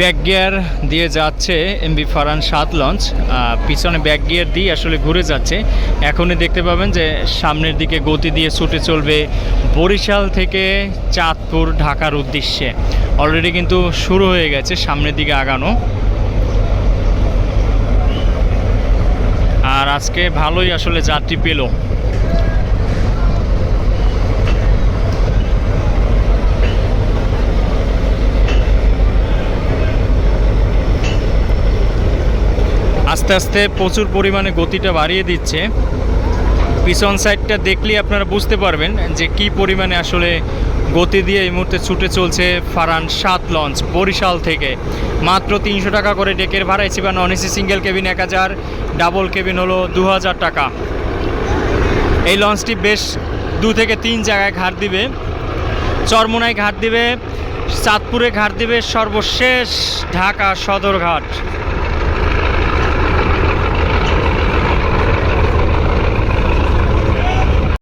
Back gear দিয়ে যাচ্ছে MB Farhan সাত লঞ্চ পিছনে ব্যাক গিয়ার দিয়ে আসলে ঘুরে যাচ্ছে। এখনই দেখতে পাবেন যে সামনের দিকে গতি দিয়ে ছুটে চলবে বরিশাল থেকে চাঁদপুর, ঢাকার উদ্দেশ্যে। অলরেডি কিন্তু শুরু হয়ে গেছে সামনের দিকে আগানো। আর আজকে ভালোই আসলে যাত্রী পেল। আস্তে আস্তে প্রচুর পরিমাণে গতিটা বাড়িয়ে দিচ্ছে। পিছন সাইডটা দেখলেই আপনারা বুঝতে পারবেন যে কি পরিমাণে আসলে গতি দিয়ে এই মুহূর্তে ছুটে চলছে ফারান সাত লঞ্চ বরিশাল থেকে। মাত্র তিনশো টাকা করে ডেকের ভাড়া, এসি বা নন এসি সিঙ্গেল কেবিন এক হাজার ডাবল কেবিন হলো দু হাজার টাকা। এই লঞ্চটি বেশ দু থেকে তিন জায়গায় ঘাট দিবে। চরমোনায় ঘাট দিবে, চাঁদপুরে ঘাট দিবে সর্বশেষ ঢাকা সদরঘাট।